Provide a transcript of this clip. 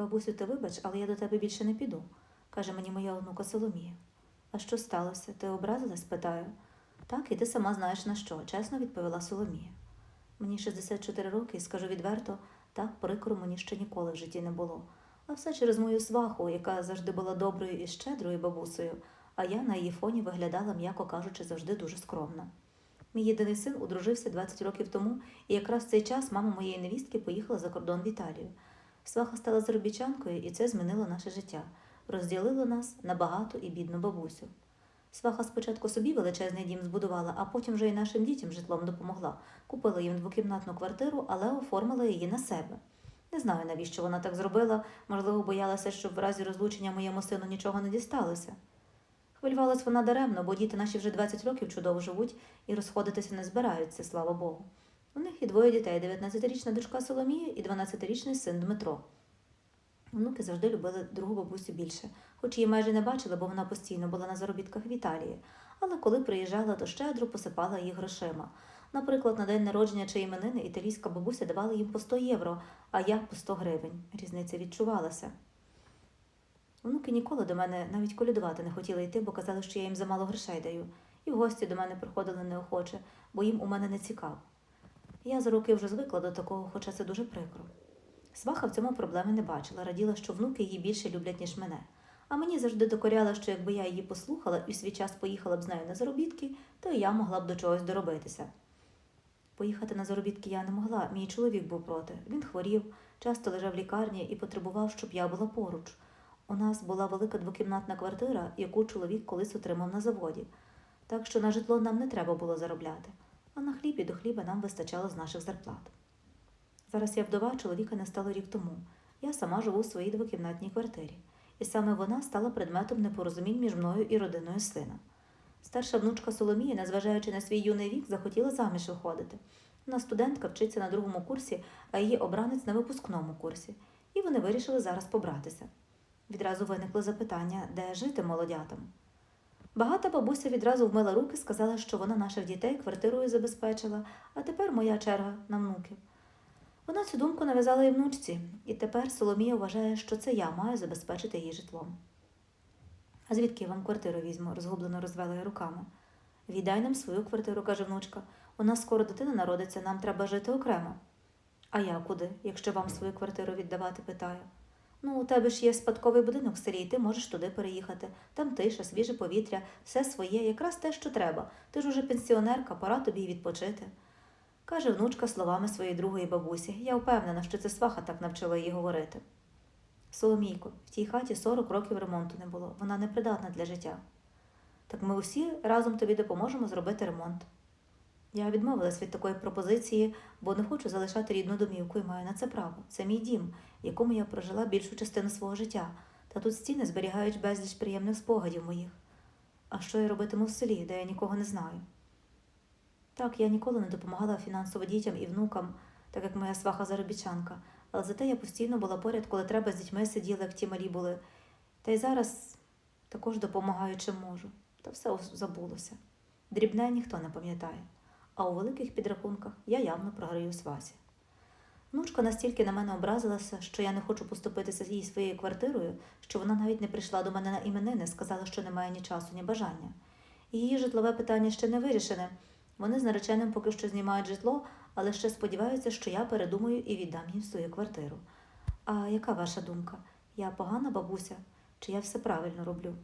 Бабусю, ти вибач, але я до тебе більше не піду, каже мені моя онука Соломія. А що сталося? Ти образилась? питаю. Так, і ти сама знаєш на що, чесно відповіла Соломія. Мені 64 роки і скажу відверто, так прикро мені ще ніколи в житті не було. А все через мою сваху, яка завжди була доброю і щедрою бабусею, а я на її фоні виглядала, м'яко кажучи, завжди дуже скромна. Мій єдиний син одружився 20 років тому, і якраз в цей час мама моєї невістки поїхала за кордон в Італію. Сваха стала заробітчанкою, і це змінило наше життя, розділило нас на багату і бідну бабусю. Сваха спочатку собі величезний дім збудувала, а потім вже й нашим дітям житлом допомогла. Купила їм двокімнатну квартиру, але оформила її на себе. Не знаю, навіщо вона так зробила, можливо, боялася, щоб в разі розлучення моєму сину нічого не дісталося. Хвилювалась вона даремно, бо діти наші вже 20 років чудово живуть і розходитися не збираються, слава Богу. У них і двоє дітей: 19-річна дочка Соломія і 12-річний син Дмитро. Внуки завжди любили другу бабусю більше, хоч її майже не бачили, бо вона постійно була на заробітках в Італії. Але коли приїжджала, то щедро посипала їх грошима. Наприклад, на день народження чи іменини італійська бабуся давала їм по 100 євро, а я по 100 гривень. Різниця відчувалася. Внуки ніколи до мене навіть колядувати не хотіли йти, бо казали, що я їм замало грошей даю. І в гості до мене приходили неохоче, бо їм у мене не цікаво. Я за роки вже звикла до такого, хоча це дуже прикро. Сваха в цьому проблеми не бачила, раділа, що внуки її більше люблять, ніж мене. А мені завжди докоряла, що якби я її послухала і в свій час поїхала б з нею на заробітки, то і я могла б до чогось доробитися. Поїхати на заробітки я не могла, мій чоловік був проти. Він хворів, часто лежав в лікарні і потребував, щоб я була поруч. У нас була велика двокімнатна квартира, яку чоловік колись отримав на заводі, так що на житло нам не треба було заробляти, а на хліб і до хліба нам вистачало з наших зарплат. Зараз я вдова, чоловіка не стало рік тому. Я сама живу в своїй двокімнатній квартирі, і саме вона стала предметом непорозумінь між мною і родиною сина. Старша внучка Соломія, незважаючи на свій юний вік, захотіла заміж виходити. Вона студентка вчиться на другому курсі, а її обранець на випускному курсі, і вони вирішили зараз побратися. Відразу виникло запитання, де жити молодятам. Багата бабуся відразу вмила руки, сказала, що вона наших дітей квартирою забезпечила, а тепер моя черга на внуків. Вона цю думку нав'язала і внучці, і тепер Соломія вважає, що це я маю забезпечити її житлом. А звідки я вам квартиру візьму? розгублено розвела я руками. Віддай нам свою квартиру, каже внучка. У нас скоро дитина народиться, нам треба жити окремо. А я куди, якщо вам свою квартиру віддавати, питаю. Ну, у тебе ж є спадковий будинок в селі, і ти можеш туди переїхати. Там тиша, свіже повітря, все своє, якраз те, що треба. Ти ж уже пенсіонерка, пора тобі відпочити. Каже внучка словами своєї другої бабусі. Я впевнена, що це сваха так навчила її говорити. Соломійко, в тій хаті 40 років ремонту не було, вона непридатна для життя. Так ми усі разом тобі допоможемо зробити ремонт. Я відмовилась від такої пропозиції, бо не хочу залишати рідну домівку і маю на це право. Це мій дім, в якому я прожила більшу частину свого життя, та тут стіни зберігають безліч приємних спогадів моїх. А що я робитиму в селі, де я нікого не знаю? Так, я ніколи не допомагала фінансово дітям і внукам, так як моя сваха заробітчанка, але зате я постійно була поряд, коли треба з дітьми сиділа, як ті малі були. Та й зараз також допомагаю, чим можу. Та все забулося. Дрібне ніхто не пам'ятає, а у великих підрахунках я явно програю свасі. Внучка настільки на мене образилася, що я не хочу поступитися їй своєю квартирою, що вона навіть не прийшла до мене на іменини, сказала, що немає ні часу, ні бажання. Її житлове питання ще не вирішене. Вони з нареченим поки що знімають житло, але ще сподіваються, що я передумаю і віддам їм свою квартиру. А яка ваша думка? Я погана бабуся, чи я все правильно роблю?